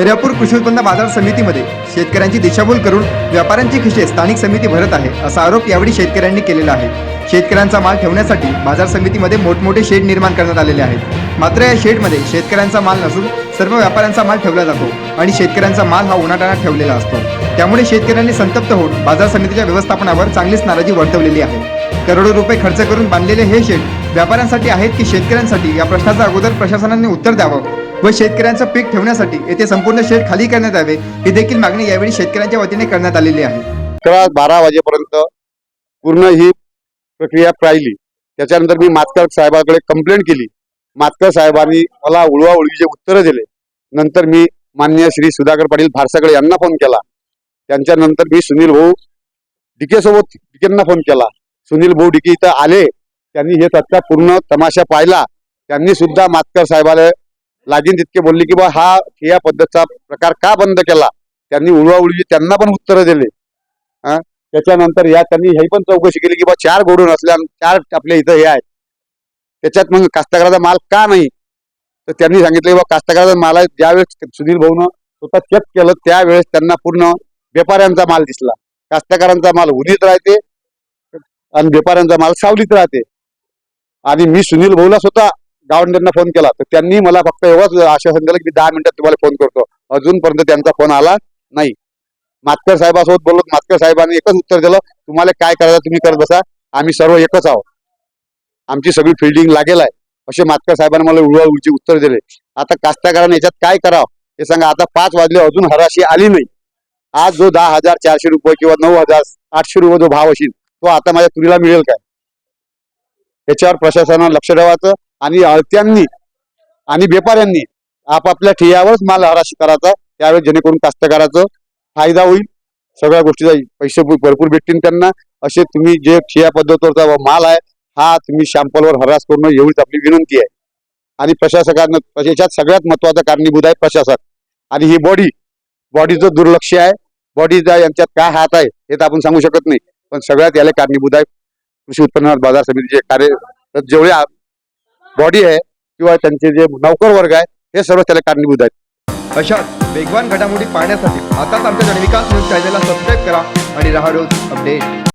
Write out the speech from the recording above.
दर्यापूर कृषी उत्पन्न बाजार समितीमध्ये शेतकऱ्यांची दिशाभूल करून व्यापाऱ्यांची खिशे स्थानिक समिती भरत आहे असा आरोप यावेळी शेतकऱ्यांनी केलेला आहे. शेतकऱ्यांचा माल ठेवण्यासाठी बाजार समितीमध्ये मोठमोठे शेड निर्माण करण्यात आलेले आहेत. मात्र या शेडमध्ये शेतकऱ्यांचा माल नसून सर्व व्यापाऱ्यांचा माल ठेवला जातो आणि शेतकऱ्यांचा माल हा उन्हाटाणात ठेवलेला असतो. त्यामुळे शेतकऱ्यांनी संतप्त होऊन बाजार समितीच्या व्यवस्थापनावर चांगलीच नाराजी वर्तवलेली आहे. करोडो रुपये खर्च करून बांधलेले हे शेड व्यापाऱ्यांसाठी आहेत की शेतकऱ्यांसाठी? या प्रश्नाचं अगोदर प्रशासनाने उत्तर द्यावं. व शेतकऱ्यांचं पीक ठेवण्यासाठी येथे संपूर्ण शेत खाली करण्यात यावे ही देखील मागणी यावेळी शेतकऱ्यांच्या वतीने करण्यात आलेली आहे. अकरा बारा वाजेपर्यंत पूर्ण ही प्रक्रिया राहिली त्याच्यानंतर मी मातकर साहेबाकडे कंप्लेंट केली. मातकर साहेबांनी मला उळवाउळवीचे उत्तरं दिले. नंतर मी मान्य श्री सुधाकर पाटील फारसाकडे यांना फोन केला. त्यांच्यानंतर मी सुनील भाऊ डिकेसोबत डिकेंना फोन केला. सुनील भाऊ डिके इथं आले. त्यांनी हे सत्ता पूर्ण तमाशा पाहिला. त्यांनी सुद्धा मातकर साहेबाला लागीन तितके बोलले की बा हा या पद्धतीचा प्रकार का बंद केला? त्यांनी उळवाउळवी त्यांना पण उत्तरं दिले. हा? त्याच्यानंतर या त्यांनी हे पण चौकशी केली की बा चार गोडून असल्या चार आपल्या इथं हे आहेत. त्याच्यात मग कास्तकाराचा माल का नाही? तर त्यांनी सांगितलं की बा कास्तकाराचा माल आहे ज्यावेळेस सुनील भाऊनं स्वतः चेक केलं त्यावेळेस त्यांना पूर्ण व्यापाऱ्यांचा माल दिसला. कास्तकारांचा माल उन्हीत राहते आणि व्यापाऱ्यांचा माल सावलीत राहते. आणि मी सुनील भाऊला स्वतः गावंडरना फोन केला. तर त्यांनी मला फक्त एवढंच आश्वासन दिलं की मी दहा मिनिटात तुम्हाला फोन करतो. अजूनपर्यंत त्यांचा फोन आला नाही. मातकर साहेबासोबत बोललो. मातकर साहेबांनी एकच उत्तर दिलं तुम्हाला काय करायचं तुम्ही करत बसा. आम्ही सर्व एकच आहोत. आमची सगळी फिल्डिंग लागेल आहे. असे मातकर साहेबांनी मला उळवळची उत्तर दिले. आता कास्तकाराने याच्यात काय करावं? हे सांगा. आता पाच वाजले अजून हराशी आली नाही. आज जो दहा हजार चारशे रुपये किंवा नऊ हजार आठशे रुपये जो भाव असेल तो आता माझ्या तुरीला मिळेल काय? त्याच्यावर प्रशासनानं लक्ष ठेवायचं. आणि आळत्यांनी आणि व्यापाऱ्यांनी आपापल्या ठियावरच माल हराशी करायचा. त्यावेळेस जेणेकरून कास्तकाराचं फायदा होईल. सगळ्या गोष्टीचा पैसे भरपूर भेटतील त्यांना. असे तुम्ही जे ठिया पद्धतीवरचा व माल आहे हा तुम्ही शॅम्पलवर हरास करणं एवढीच आपली विनंती आहे. आणि प्रशासकानं याच्यात सगळ्यात महत्वाचं कारणीभूत आहे प्रशासक आणि ही बॉडी बॉडीचं दुर्लक्ष आहे. बॉडीचा यांच्यात काय हात आहे हे तर आपण सांगू शकत नाही. पण सगळ्यात याला कारणीभूत आहे. कृषी उत्पन्न बाजार समितीचे कार्य जेवढे बॉडी आहे किंवा त्यांचे जे नौकर वर्ग आहे हे सर्व त्याला कारणीभूत आहेत. अशाच वेगवान घडामोडी पाहण्यासाठी आताच आमच्या विकास न्यूज चॅनलला सबस्क्राईब करा आणि राहा रोज अपडेट